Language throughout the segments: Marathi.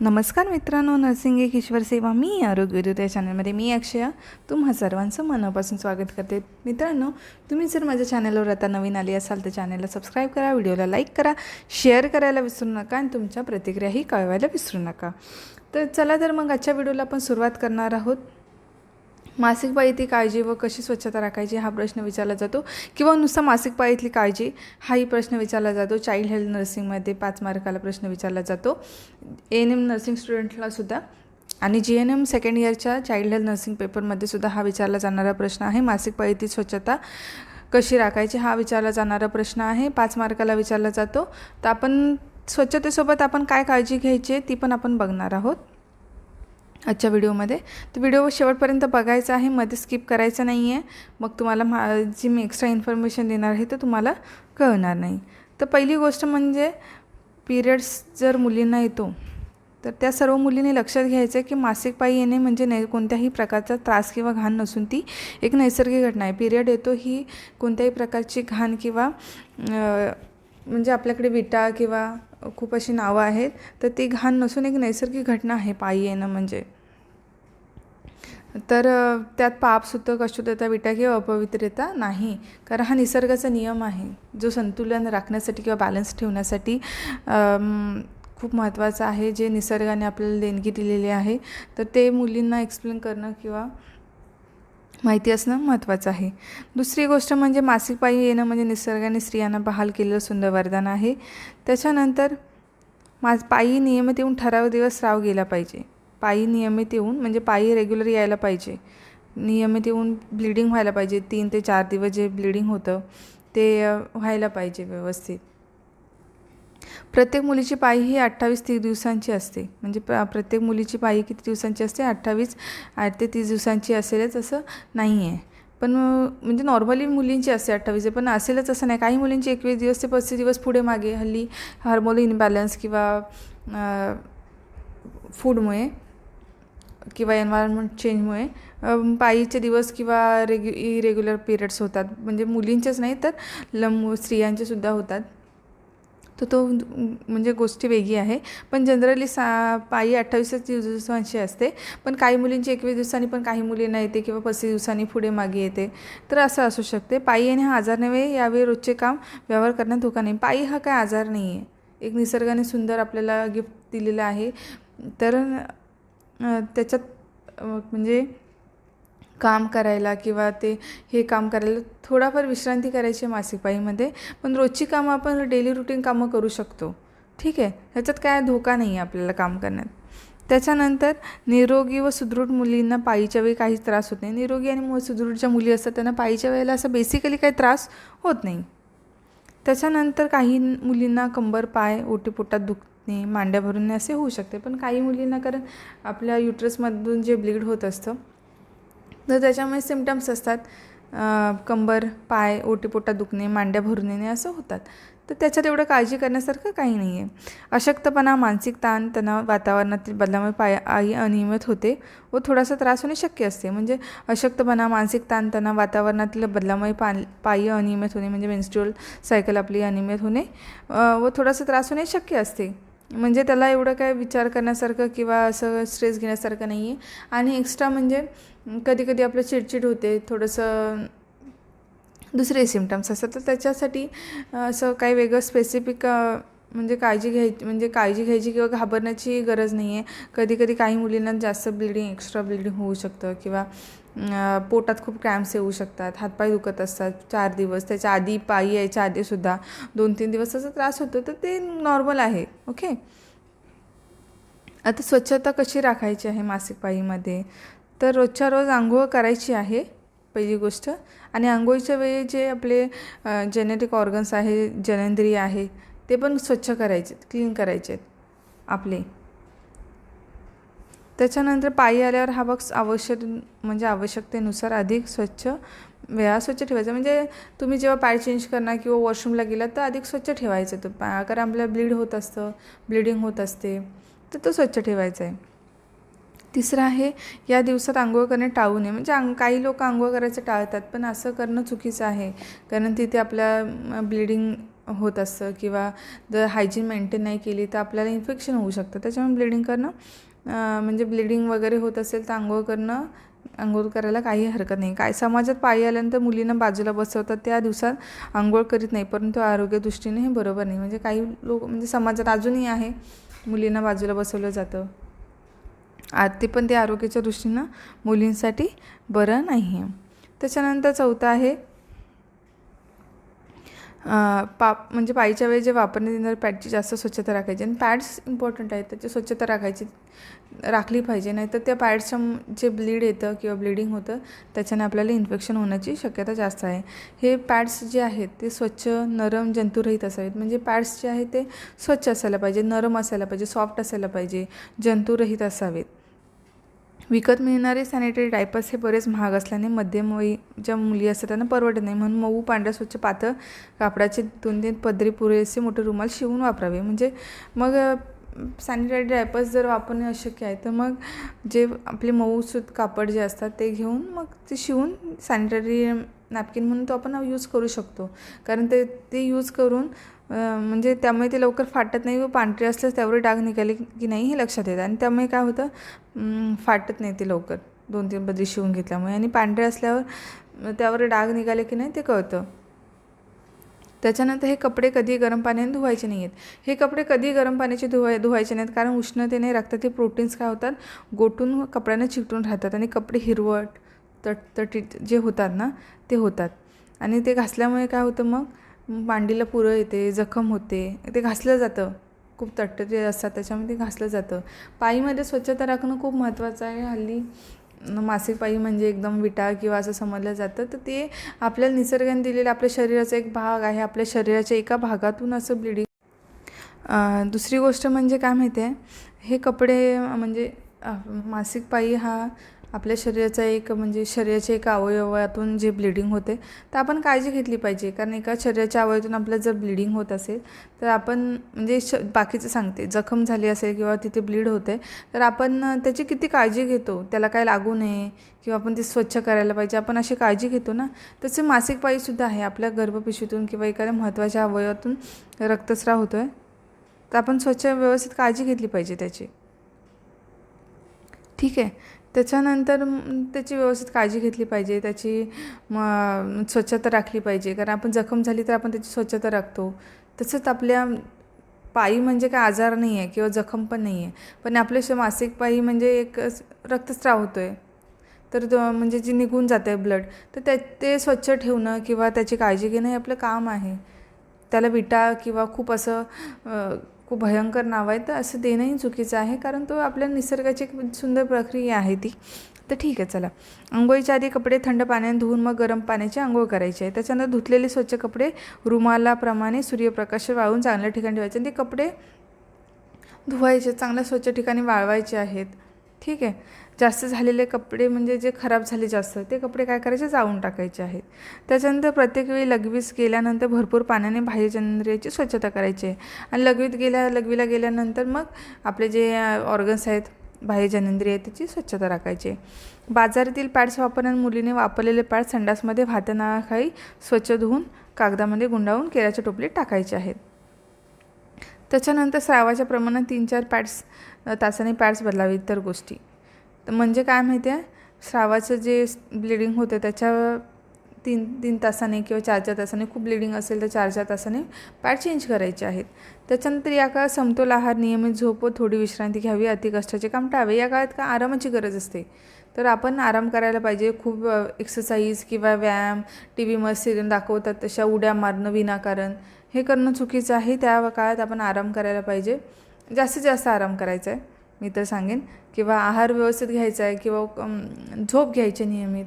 नमस्कार मित्रांनो नर्सिंग एक ईश्वर सेवा. मी आरोग्य दूत या चॅनलमध्ये मी अक्षया. तुम्हा सर्वांचं मनापासून स्वागत करते. मित्रांनो तुम्ही जर माझ्या चॅनलवर आता नवीन आली असाल तर चॅनलला सबस्क्राईब करा व्हिडिओला लाईक करा शेअर करायला विसरू नका आणि तुमच्या प्रतिक्रियाही कळवायला विसरू नका. तर चला तर मग आजच्या व्हिडिओला आपण सुरुवात करणार आहोत. मासिक पाळीतली काळजी व कशी स्वच्छता राखायची हा प्रश्न विचारला जातो. किंवा नुसता मासिक पाळीतली काळजी हाही प्रश्न विचारला जातो. चाइल्ड हेल्थ नर्सिंगमध्ये पाच मार्काला प्रश्न विचारला जातो. एन एम नर्सिंग स्टुडंटला सुद्धा आणि जी एन एम सेकंड इयरच्या चाइल्ड हेल्थ नर्सिंग पेपरमध्ये सुद्धा हा विचारला जाणारा प्रश्न आहे. मासिक पाळीतली स्वच्छता कशी राखायची हा विचारला जाणारा प्रश्न आहे. पाच मार्काला विचारला जातो. तर आपण स्वच्छतेसोबत आपण काय काळजी घ्यायची आहे ती पण आपण बघणार आहोत. आजच्या व्हिडिओमध्ये. तर व्हिडिओ शेवटपर्यंत बघायचा आहे मध्ये स्किप करायचं नाही आहे मग तुम्हाला मा जी मी एक्स्ट्रा इन्फॉर्मेशन देणार आहे ते तुम्हाला कळणार नाही. तर पहिली गोष्ट म्हणजे पिरियड्स जर मुलींना येतो तर त्या सर्व मुलींनी लक्षात घ्यायचं आहे की मासिक पायी येणे म्हणजे नै कोणत्याही प्रकारचा त्रास किंवा घाण नसून ती एक नैसर्गिक घटना आहे. पिरियड येतो ही कोणत्याही प्रकारची घाण किंवा म्हणजे आपल्याकडे विटा किंवा खूप अशी नावं आहेत तर ती घाण नसून एक नैसर्गिक घटना आहे पायी येणं म्हणजे. तर त्यात पापसुद्धा अशुद्धता विटा किंवा अपवित्रता नाही कारण हा निसर्गाचा नियम आहे. जो संतुलन राखण्यासाठी किंवा बॅलन्स ठेवण्यासाठी खूप महत्त्वाचं आहे जे निसर्गाने आपल्याला देणगी दिलेली आहे. तर ते मुलींना एक्सप्लेन करणं किंवा माहिती असणं महत्त्वाचं आहे. दुसरी गोष्ट म्हणजे मासिक पाळी येणं म्हणजे निसर्गाने स्त्रियांना बहाल केलेलं सुंदर वरदान आहे. त्याच्यानंतर मा पायी नियमित येऊन ठराव दिवस स्राव गेला पाहिजे. पायी नियमित येऊन म्हणजे पायी रेग्युलर यायला पाहिजे. नियमित येऊन ब्लिडिंग व्हायला पाहिजे. तीन ते चार दिवस जे ब्लिडिंग होतं ते व्हायला पाहिजे व्यवस्थित. प्रत्येक मुलीची पायी ही अठ्ठावीस तीस दिवसांची असते. म्हणजे प प्रत्येक मुलीची पायी किती दिवसांची असते? अठ्ठावीस आठ ते तीस दिवसांची असेलच असं नाही आहे पण म्हणजे नॉर्मली मुलींची असते अठ्ठावीस पण असेलच असं नाही. काही मुलींची एकवीस दिवस ते पस्तीस दिवस पुढे मागे हल्ली हार्मोन इनबॅलन्स किंवा फूडमुळे किंवा एन्व्हायरमेंट चेंजमुळे पायीचे दिवस किंवा रेग्यु इरेग्युलर पिरियड्स होतात. म्हणजे मुलींचेच नाही तर लम स्त्रियांचेसुद्धा होतात. तर तो म्हणजे गोष्टी वेगळी आहे. पण जनरली सा पायी अठ्ठावीसच दिवसांची असते. पण काही मुलींची एकवीस दिवसांनी पण काही मुलींना येते किंवा पस्तीस दिवसांनी पुढे मागे येते. तर असं असू शकते. पायी येणे हा आजार नव्हे यावेळी रोजचे काम व्यवहार करण्यात धोका नाही. पायी हा काय आजार नाही आहे. एक निसर्गाने सुंदर आपल्याला गिफ्ट दिलेलं आहे. तर त्याच्यात म्हणजे काम करायला किंवा ते हे काम करायला थोडाफार विश्रांती करायची मासिक पाळीमध्ये पण रोजची कामं आपण डेली रुटीन कामं करू शकतो. ठीक आहे? ह्याच्यात काय धोका नाही आहे आपल्याला काम करण्यात. त्याच्यानंतर निरोगी व सुदृढ मुलींना पायीच्या वेळी काहीच त्रास होत नाही. निरोगी आणि सुदृढ ज्या मुली असतात त्यांना पायीच्या वेळेला असं बेसिकली काही त्रास होत नाही. त्याच्यानंतर काही मुलींना कंबर पाय ओटीपोटात दुखणे मांड्या भरून असे होऊ शकते पण काही मुलींना कारण आपल्या युट्रसमधून जे ब्लीड होत असतं तर त्याच्यामुळे सिमटम्स असतात. कंबर पाय ओटीपोटा दुखणे मांड्या भरून येणे असं होतात. तर त्याच्यात एवढं काळजी करण्यासारखं काही नाही आहे अशक्तपणा मानसिक ताण तणाव वातावरणातील बदलामुळे पाय आई अनियमित होते व थोडासा त्रास होणे शक्य असते. म्हणजे अशक्तपणा मानसिक ताण तणाव वातावरणातील बदलामुळे पा पायी अनियमित होणे म्हणजे मेन्स्ट्रुअल सायकल आपली अनियमित होणे व थोडासा त्रास होणे शक्य असते. म्हणजे त्याला एवढं काय विचार करण्यासारखं किंवा असं स्ट्रेस घेण्यासारखं नाही आहे आणि एक्स्ट्रा म्हणजे कधी कधी आपलं चिडचिड होते थोडंसं दुसरे सिमटम्स असतात. तर त्याच्यासाठी असं काही वेगळं स्पेसिफिक म्हणजे काळजी घ्यायची म्हणजे काळजी घ्यायची किंवा घाबरण्याची गरज नाही आहे कधी कधी काही मुलींना जास्त ब्लिडिंग एक्स्ट्रा ब्लिडिंग होऊ शकतं किंवा पोटात खूप क्रॅम्प्स येऊ शकतात हातपाय दुखत असतात चार दिवस त्याच्या आधी पायी यायच्या आधीसुद्धा दोन तीन दिवस त्याचा त्रास होतो तर ते नॉर्मल आहे ओके? आता स्वच्छता कशी राखायची आहे मासिक पाळीमध्ये? तर रोजच्या रोज आंघोळ करायची आहे पहिली गोष्ट. आणि आंघोळीच्या वेळी जे आपले जेनेटिक ऑर्गन्स आहे जनेंद्रिय आहे ते पण स्वच्छ करायचे क्लीन करायचे आहेत आपले. त्याच्यानंतर पायी आल्यावर हा बॉक्स आवश्यक म्हणजे आवश्यकतेनुसार अधिक स्वच्छ वेळा स्वच्छ ठेवायचा. म्हणजे तुम्ही जेव्हा पाय चेंज करणार किंवा वॉशरूमला गेलात तर अधिक स्वच्छ ठेवायचं तो पाय. कारण आपल्याला ब्लीड होत असतं ब्लिडिंग होत असते तर तो स्वच्छ ठेवायचा आहे. तिसरं आहे या दिवसात आंघोळ करणे टाळू नये. म्हणजे अंग काही लोक आंघोळ करायचं टाळतात पण असं करणं चुकीचं आहे. कारण तिथे आपल्या ब्लिडिंग होत असतं किंवा जर हायजीन मेंटेन नाही केली तर आपल्याला इन्फेक्शन होऊ शकतं. त्याच्यामुळे ब्लिडिंग करणं म्हणजे ब्लिडिंग वगैरे होत असेल तर आंघोळ करणं आंघोळ करायला काही हरकत नाही. काय समाजात पायी आल्यानंतर मुलींना बाजूला बसवतात त्या दिवसात आंघोळ करीत नाही परंतु आरोग्यदृष्टीने हे बरोबर नाही. म्हणजे काही लोक म्हणजे समाजात अजूनही आहे मुलींना बाजूला बसवलं जातं. आ ते पण ते आरोग्याच्या दृष्टीनं मुलींसाठी बरं नाही आहे त्याच्यानंतर चौथं आहे पाप म्हणजे पायीच्या वेळी जे वापरण्यात येणारे पॅडची जास्त स्वच्छता राखायची आणि पॅड्स इम्पॉर्टंट आहेत त्याची स्वच्छता राखायची राखली पाहिजे नाहीतर त्या पॅड्सच्या जे ब्लीड येतं किंवा ब्लिडिंग होतं त्याच्याने आपल्याला इन्फेक्शन होण्याची शक्यता जास्त आहे. हे पॅड्स जे आहेत ते स्वच्छ नरम जंतुरहित असावेत. म्हणजे पॅड्स जे आहेत ते स्वच्छ असायला पाहिजे नरम असायला पाहिजे सॉफ्ट असायला पाहिजे जंतुरहित असावेत. विकत मिळणारे सॅनिटरी डायपर्स हे बरेच महाग असल्याने मध्यमवयी ज्या मुली असतात त्यांना परवडत नाही. म्हणून मऊ पांढऱ्या स्वच्छ पातळ कापडाचे दोन तीन पदरी पुरेसे मोठे रुमाल शिवून वापरावे. म्हणजे मग सॅनिटरी डायपर्स जर वापरणे अशक्य आहे तर मग जे आपले मऊसूत कापड जे असतात ते घेऊन मग ते शिवून सॅनिटरी नॅपकिन म्हणून तो आपण यूज करू शकतो. कारण ते ते यूज करून म्हणजे त्यामुळे ते लवकर फाटत नाही व पांढरे असल्यास त्यावर डाग निघाले की नाही हे लक्षात येतं. आणि त्यामुळे काय होतं फाटत नाही ते लवकर. दोन तीन बदली शिवून घेतल्यामुळे. आणि पांढरे असल्यावर त्यावर डाग निघाले की नाही ते कळतं. त्याच्यानंतर हे कपडे कधी गरम पाण्याने धुवायचे नाही आहेत हे कपडे कधी गरम पाण्याचे धुवाय धुवायचे नाहीत कारण उष्णतेने रक्तातील प्रोटीन्स काय होतात? गोटून कपड्यांना चिकटून राहतात. आणि कपडे हिरवट तटतटीत जे होतात ना ते होतात. आणि ते घासल्यामुळे काय होतं मग? मांडीला पुरं येते जखम होते ते घासलं जातं. खूप तटतटे असतात त्याच्यामध्ये घासलं जातं. पायीमध्ये स्वच्छता राखणं खूप महत्त्वाचं आहे. हल्ली मासिक पायी म्हणजे एकदम विटा किंवा असं समजलं जातं. तर ते आपल्याला निसर्गाने दिलेलं आपल्या शरीराचा एक भाग आहे. आपल्या शरीराच्या एका भागातून असं ब्लिडिंग दुसरी गोष्ट म्हणजे काय माहिती आहे? हे कपडे म्हणजे मासिक पायी हा आपल्या शरीराचा एक म्हणजे शरीराच्या एका अवयवातून जे ब्लिडिंग होते तर आपण काळजी घेतली पाहिजे. कारण एका शरीराच्या अवयवातून आपलं जर ब्लिडिंग होत असेल तर आपण म्हणजे श बाकीचं सांगते. जखम झाली असेल किंवा तिथे ब्लीड होते तर आपण त्याची किती काळजी घेतो? त्याला काय लागू नये? किंवा आपण ते स्वच्छ करायला पाहिजे. आपण अशी काळजी घेतो ना? तसे मासिक पाळीसुद्धा आहे. आपल्या गर्भपिशवीतून किंवा एखाद्या महत्त्वाच्या अवयवातून रक्तस्राव होतो आहे तर आपण स्वच्छ व्यवस्थित काळजी घेतली पाहिजे त्याची. ठीक आहे. त्याच्यानंतर त्याची व्यवस्थित काळजी घेतली पाहिजे. त्याची म स्वच्छता राखली पाहिजे. कारण आपण जखम झाली तर आपण त्याची स्वच्छता राखतो. तसंच आपल्या पायी म्हणजे काय आजार नाही आहे किंवा जखम पण नाही आहे पण आपले श मासिक पायी म्हणजे एक रक्तस्राव होतो आहे तर तो म्हणजे जे निघून जाते आहे ब्लड तर त्या ते स्वच्छ ठेवणं किंवा त्याची काळजी घेणं हे आपलं काम आहे. त्याला विटा किंवा खूप असं खूप भयंकर नाव आहे. तर असं देणंही चुकीचं आहे. कारण तो आपल्या निसर्गाची एक सुंदर प्रक्रिया आहे ती. तर ठीक आहे चला. आंघोळीच्या आधी कपडे थंड पाण्याने धुवून मग गरम पाण्याची आंघोळ करायची आहे. त्याच्यानंतर धुतलेले स्वच्छ कपडे रुमालाप्रमाणे सूर्यप्रकाश वाळून चांगल्या ठिकाणी ठेवायचे आणि ते कपडे धुवायचे चांगल्या स्वच्छ ठिकाणी वाळवायचे आहेत. ठीक आहे. जास्त झालेले कपडे म्हणजे जे खराब झाले जास्त ते कपडे काय करायचे? जाळून टाकायचे आहेत. त्याच्यानंतर प्रत्येक वेळी लघवीस गेल्यानंतर भरपूर पाण्याने बाह्यचंद्रियाची स्वच्छता करायची आहे. आणि लघवीत गेल्या लघवीला गेल्यानंतर मग आपले जे ऑर्गन्स आहेत बाह्य जननेंद्रिय त्याची स्वच्छता राखायची बाजारातील पॅड्स वापरण्यात मुलीने वापरलेले पॅड संडासमध्ये भातनाखाई स्वच्छ धुवून कागदामध्ये गुंडाळून केळ्याच्या टोपलीत टाकायचे आहेत. त्याच्यानंतर स्रावाच्या प्रमाणात तीन चार पॅड्स तासाने पॅड्स बदलावे इतर गोष्टी. तर म्हणजे काय माहिती आहे? स्रावाचं जे ब्लिडिंग होतं त्याच्या तीन तीन तासाने किंवा चार चार तासाने खूप ब्लिडिंग असेल तर चार चार तासाने पॅड चेंज करायचे आहेत. त्याच्यानंतर या काळात समतोल आहार नियमित झोप व थोडी विश्रांती घ्यावी अति कष्टाचे काम टाळावे. या काळात का आरामाची गरज असते? तर आपण आराम करायला पाहिजे. खूप एक्सरसाइज किंवा व्यायाम टी व्हीमध्ये सिरियल दाखवतात तशा उड्या मारणं विनाकारण हे करणं चुकीचं आहे. त्या काळात आपण आराम करायला पाहिजे. जास्तीत जास्त आराम करायचा आहे. मी तर सांगेन. किंवा आहार व्यवस्थित घ्यायचा आहे किंवा झोप घ्यायची नियमित.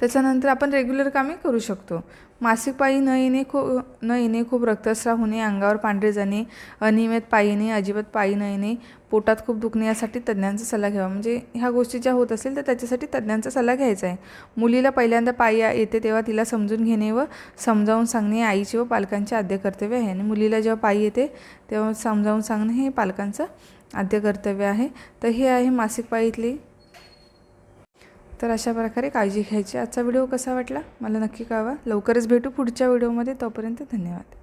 त्याच्यानंतर आपण रेग्युलर कामे करू शकतो. मासिक पायी न येणे खूप न येणे खूप रक्तस्राव होणे अंगावर पांढरे जाणे अनियमित पायी येणे अजिबात पायी न येणे पोटात खूप दुखणे यासाठी तज्ज्ञांचा सल्ला घ्यावा. म्हणजे ह्या गोष्टी ज्या होत असेल तर त्याच्यासाठी तज्ज्ञांचा सल्ला घ्यायचा आहे. मुलीला पहिल्यांदा पायी येते तेव्हा तिला समजून घेणे व समजावून सांगणे आईचे व पालकांचे आद्य कर्तव्य आहे. आणि मुलीला जेव्हा पायी येते तेव्हा समजावून सांगणे हे पालकांचं आद्य कर्तव्य आहे. तर हे आहे मासिक पायीतली तर अशा प्रकारे काळजी घ्यायची. आजचा व्हिडिओ कसा वाटला? मला नक्की कळवा. लवकरच भेटू पुढच्या व्हिडिओमध्ये. तोपर्यंत धन्यवाद.